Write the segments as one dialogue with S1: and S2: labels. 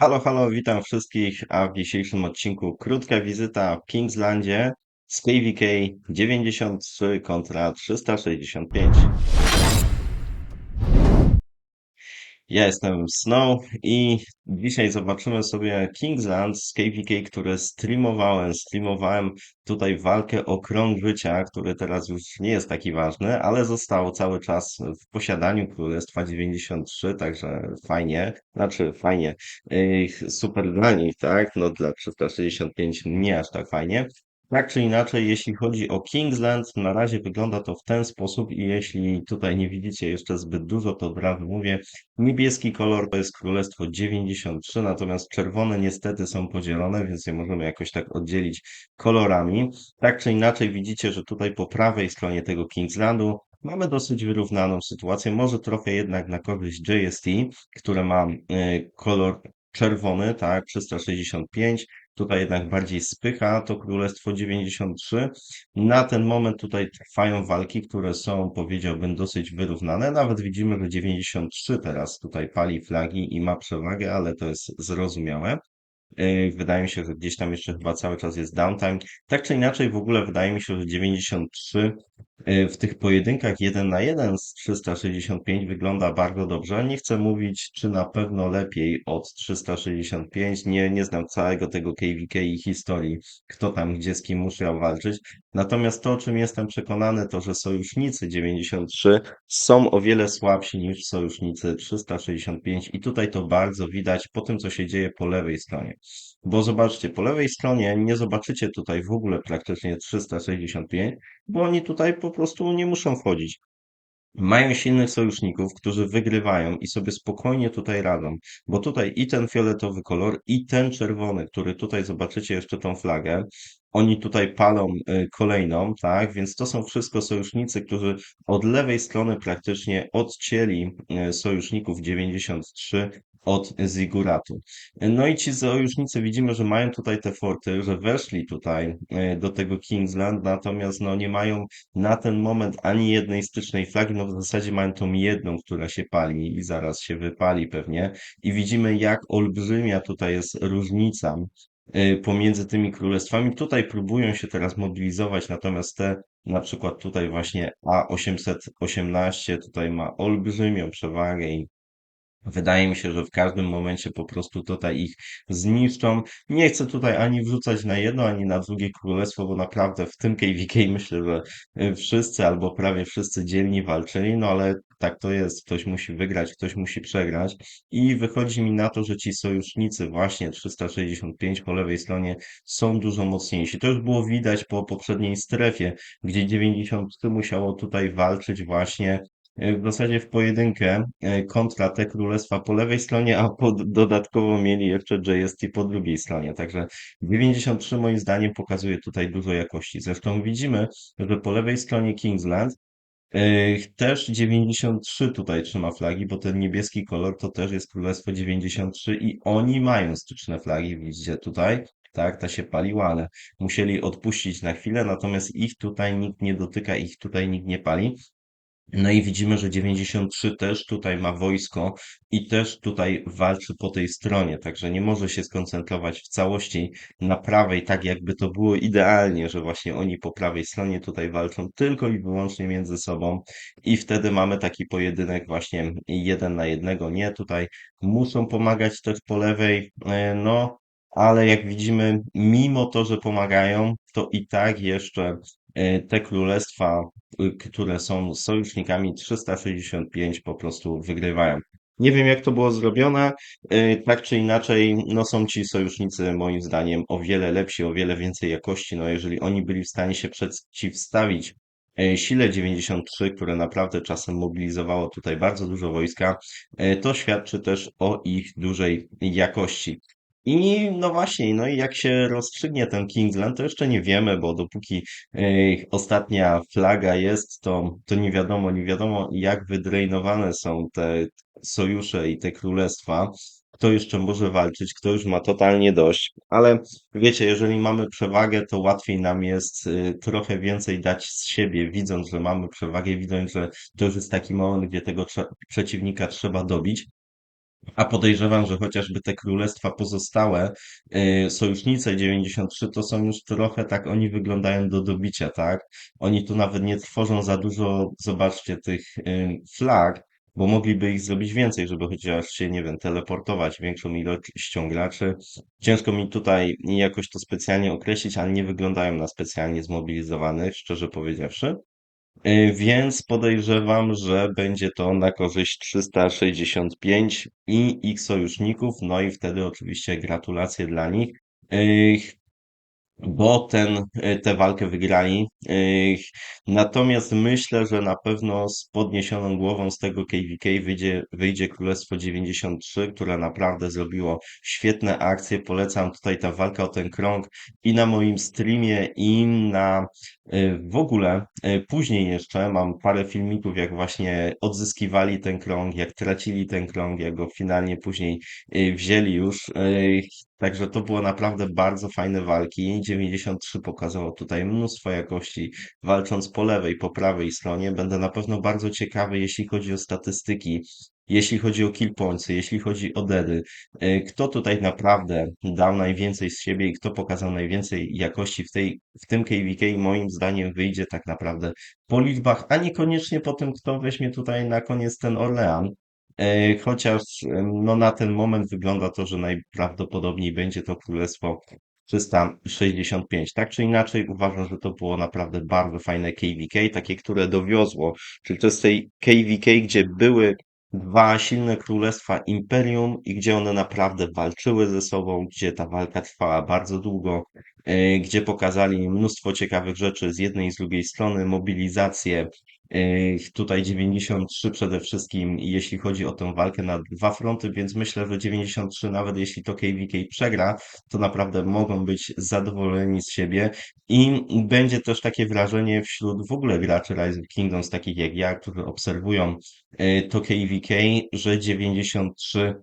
S1: Halo, halo, witam wszystkich, a w dzisiejszym odcinku krótka wizyta w Kingslandzie z KVK 93 kontra 365. Ja jestem Snow i dzisiaj zobaczymy sobie Kingsland z KVK, które streamowałem. Streamowałem tutaj walkę o krąg życia, który teraz już nie jest taki ważny, ale został cały czas w posiadaniu Królestwa 93, także fajnie, znaczy fajnie, yy, super dla nich, tak? No dla 365 nie aż tak fajnie. Tak czy inaczej, jeśli chodzi o Kingsland, na razie wygląda to w ten sposób i jeśli tutaj nie widzicie jeszcze zbyt dużo, to razu mówię, Niebieski kolor to jest Królestwo 93, natomiast czerwone niestety są podzielone, więc nie możemy jakoś tak oddzielić kolorami. Tak czy inaczej widzicie, że tutaj po prawej stronie tego Kingslandu mamy dosyć wyrównaną sytuację, może trochę jednak na korzyść JST, które ma y, kolor czerwony, tak, 365, tutaj jednak bardziej spycha to Królestwo 93. Na ten moment tutaj trwają walki, które są, powiedziałbym, dosyć wyrównane. Nawet widzimy, że 93 teraz tutaj pali flagi i ma przewagę, ale to jest zrozumiałe. Yy, Wydaje mi się, że gdzieś tam jeszcze chyba cały czas jest downtime. Tak czy inaczej, w ogóle wydaje mi się, że 93 yy, w tych pojedynkach 1 na 1 z 365 wygląda bardzo dobrze. Nie chcę mówić, czy na pewno lepiej od 365. Nie, nie znam całego tego KVK i historii, kto tam gdzie z kim musiał walczyć. Natomiast to, o czym jestem przekonany, to że sojusznicy 93 są o wiele słabsi niż sojusznicy 365 i tutaj to bardzo widać po tym, co się dzieje po lewej stronie. Bo zobaczcie, po lewej stronie nie zobaczycie tutaj w ogóle praktycznie 365, bo oni tutaj po prostu nie muszą wchodzić. Mają silnych sojuszników, którzy wygrywają i sobie spokojnie tutaj radzą, bo tutaj i ten fioletowy kolor, i ten czerwony, który tutaj zobaczycie jeszcze tą flagę, oni tutaj palą y, kolejną, tak? Więc to są wszystko sojusznicy, którzy od lewej strony praktycznie odcięli y, sojuszników 93 od Ziguratu. No i ci sojusznicy widzimy, że mają tutaj te forty, że weszli tutaj y, do tego Kingsland, natomiast no nie mają na ten moment ani jednej stycznej flagi, no w zasadzie mają tą jedną, która się pali i zaraz się wypali pewnie. I widzimy, jak olbrzymia tutaj jest różnica y, pomiędzy tymi królestwami. Tutaj próbują się teraz mobilizować, natomiast te, na przykład tutaj właśnie A818 tutaj ma olbrzymią przewagę i Wydaje mi się, że w każdym momencie po prostu tutaj ich zniszczą. Nie chcę tutaj ani wrzucać na jedno, ani na drugie królestwo, bo naprawdę w tym KVK myślę, że y, wszyscy albo prawie wszyscy dzielni walczyli, no ale tak to jest. Ktoś musi wygrać, ktoś musi przegrać. I wychodzi mi na to, że ci sojusznicy właśnie 365 po lewej stronie są dużo mocniejsi. To już było widać po poprzedniej strefie, gdzie 93 musiało tutaj walczyć właśnie w zasadzie w pojedynkę e, kontra te królestwa po lewej stronie, a pod, dodatkowo mieli jeszcze JST po drugiej stronie. Także 93 moim zdaniem pokazuje tutaj dużo jakości. Zresztą widzimy, że po lewej stronie Kingsland e, też 93 tutaj trzyma flagi, bo ten niebieski kolor to też jest Królestwo 93 i oni mają styczne flagi, widzicie tutaj. Tak, ta się paliła, ale musieli odpuścić na chwilę, natomiast ich tutaj nikt nie dotyka, ich tutaj nikt nie pali. No i widzimy, że 93 też tutaj ma wojsko i też tutaj walczy po tej stronie, także nie może się skoncentrować w całości na prawej, tak jakby to było idealnie, że właśnie oni po prawej stronie tutaj walczą tylko i wyłącznie między sobą i wtedy mamy taki pojedynek właśnie jeden na jednego. Nie, tutaj muszą pomagać też po lewej, e, no ale jak widzimy, mimo to, że pomagają, to i tak jeszcze te królestwa y, które są sojusznikami 365 po prostu wygrywają. Nie wiem, jak to było zrobione. y, Tak czy inaczej, no są ci sojusznicy moim zdaniem o wiele lepsi, o wiele więcej jakości. No jeżeli oni byli w stanie się przeciwstawić y, sile 93, które naprawdę czasem mobilizowało tutaj bardzo dużo wojska, to świadczy też o ich dużej jakości. I no właśnie, no i jak się rozstrzygnie ten Kingsland, to jeszcze nie wiemy, bo dopóki e, ostatnia flaga jest, to, to nie wiadomo, nie wiadomo jak wydrenowane są te sojusze i te królestwa. Kto jeszcze może walczyć, kto już ma totalnie dość. Ale wiecie, jeżeli mamy przewagę, to łatwiej nam jest y, trochę więcej dać z siebie, widząc, że mamy przewagę, widząc, że to już jest taki moment, gdzie tego przeciwnika trzeba dobić. A podejrzewam, że chociażby te królestwa pozostałe, y, sojusznice 93 to są już trochę tak, oni wyglądają do dobicia, tak? Oni tu nawet nie tworzą za dużo, zobaczcie, tych y, flag, bo mogliby ich zrobić więcej, żeby chociaż się, nie wiem, teleportować większą ilością graczy. Ciężko mi tutaj jakoś to specjalnie określić, ale nie wyglądają na specjalnie zmobilizowanych, szczerze powiedziawszy. Y, Więc podejrzewam, że będzie to na korzyść 365 i ich sojuszników, no i wtedy oczywiście gratulacje dla nich. Y, bo ten, e, tę walkę wygrali. E, Natomiast myślę, że na pewno z podniesioną głową z tego KVK wyjdzie, wyjdzie Królestwo 93, które naprawdę zrobiło świetne akcje. Polecam tutaj ta walka o ten krąg i na moim streamie, i na e, w ogóle. Później jeszcze mam parę filmików, jak właśnie odzyskiwali ten krąg, jak tracili ten krąg, jak go finalnie później wzięli już. Także to było naprawdę bardzo fajne walki. 93 pokazało tutaj mnóstwo jakości, walcząc po lewej, po prawej stronie. Będę na pewno bardzo ciekawy, jeśli chodzi o statystyki, jeśli chodzi o kill pointsy, jeśli chodzi o deady. E, Kto tutaj naprawdę dał najwięcej z siebie i kto pokazał najwięcej jakości w tej, w tym KVK, moim zdaniem wyjdzie tak naprawdę po liczbach, a niekoniecznie po tym, kto weźmie tutaj na koniec ten Orlean. E, Chociaż no, na ten moment wygląda to, że najprawdopodobniej będzie to Królestwo 365. Tak czy inaczej, uważam, że to było naprawdę bardzo fajne KVK, takie, które dowiozło, czyli to jest tej KVK, gdzie były dwa silne królestwa Imperium i gdzie one naprawdę walczyły ze sobą, gdzie ta walka trwała bardzo długo, e, gdzie pokazali mnóstwo ciekawych rzeczy z jednej i z drugiej strony, mobilizację, Tutaj 93 przede wszystkim, jeśli chodzi o tę walkę na dwa fronty, więc myślę, że 93 nawet jeśli to KVK przegra, to naprawdę mogą być zadowoleni z siebie. I będzie też takie wrażenie wśród w ogóle graczy Rise of Kingdoms, takich jak ja, którzy obserwują yy, to KVK, że 93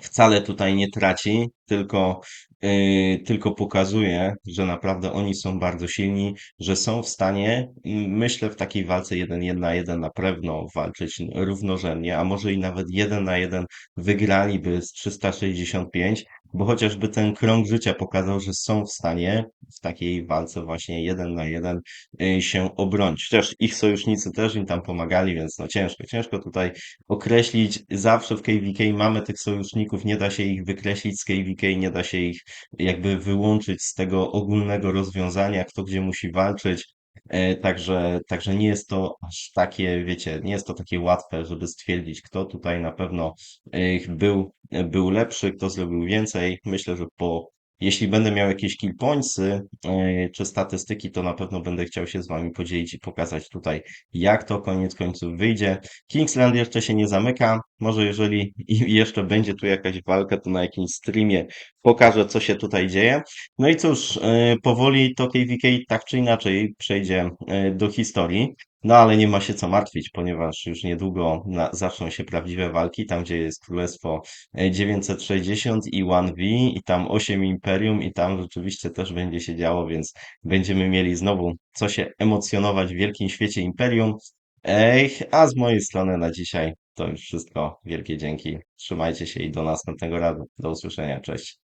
S1: wcale tutaj nie traci, tylko, yy, tylko pokazuje, że naprawdę oni są bardzo silni, że są w stanie, myślę, w takiej walce jeden na jeden na pewno walczyć równorzędnie, a może i nawet jeden na jeden wygraliby z 365, bo chociażby ten krąg życia pokazał, że są w stanie w takiej walce właśnie jeden na jeden yy, się obronić. Chociaż ich sojusznicy też im tam pomagali, więc no ciężko, ciężko tutaj określić. Zawsze w KVK mamy tych sojuszników, nie da się ich wykreślić z KVK, nie da się ich jakby wyłączyć z tego ogólnego rozwiązania, kto gdzie musi walczyć. E, Także, także nie jest to aż takie, wiecie, nie jest to takie łatwe, żeby stwierdzić, kto tutaj na pewno e, był, był lepszy, kto zrobił więcej. Myślę, że po jeśli będę miał jakieś kill pointsy e, czy statystyki, to na pewno będę chciał się z Wami podzielić i pokazać tutaj, jak to koniec końców wyjdzie. Kingsland jeszcze się nie zamyka. Może jeżeli jeszcze będzie tu jakaś walka, to na jakimś streamie pokażę, co się tutaj dzieje. No i cóż, e, powoli to KVK tak czy inaczej przejdzie e, do historii. No ale nie ma się co martwić, ponieważ już niedługo na, zaczną się prawdziwe walki, tam gdzie jest Królestwo e, 960 i 1V i tam 8 Imperium i tam rzeczywiście też będzie się działo, więc będziemy mieli znowu co się emocjonować w wielkim świecie Imperium. Ej, a z mojej strony na dzisiaj to już wszystko. Wielkie dzięki. Trzymajcie się i do następnego razu. Do usłyszenia. Cześć.